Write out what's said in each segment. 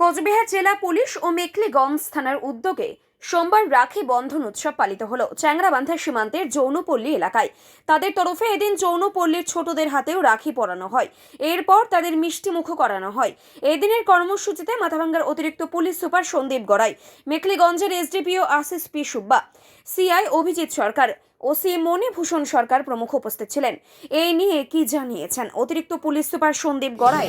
কোচবিহার জেলা পুলিশ ও মেকলিগঞ্জ থানার উদ্যোগে সোমবার রাখি বন্ধন উৎসব পালিত হলো চ্যাংরাবান্ধা সীমান্তের যৌনপল্লী এলাকায়। তাদের তরফে এদিন যৌনপল্লীর ছোটদের হাতেও রাখি পরানো হয়। এরপর তাদের মিষ্টিমুখ করানো হয়। এদিনের কর্মসূচিতে মাথাভাঙ্গার অতিরিক্ত police super Sandip Garai মেকলিগঞ্জের SDPO Ashis P Subba, CI Abhijit Sarkar OC Manibhushan Sarkar প্রমুখ উপস্থিত ছিলেন। এই নিয়ে কি জানিয়েছেন? অতিরিক্ত পুলিশ সুপার সন্দীপ গড়াই।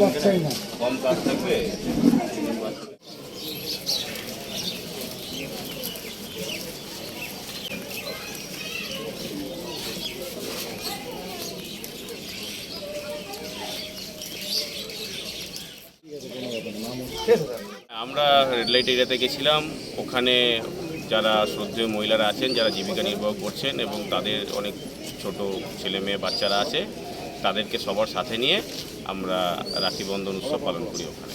বাচ্চাই না। আমরা রেড লাইট এরিয়াতে গেছিলাম ওখানে যারা শ্রদ্ধেয় মহিলারা আছেন যারা জীবিকা নির্বাহ করছেন এবং তাদের অনেক ছোট ছেলে মেয়ে বাচ্চারা আছে তাদেরকে সবার সাথে নিয়ে আমরা রাখি বন্ধন উৎসব পালন করি ওখানে।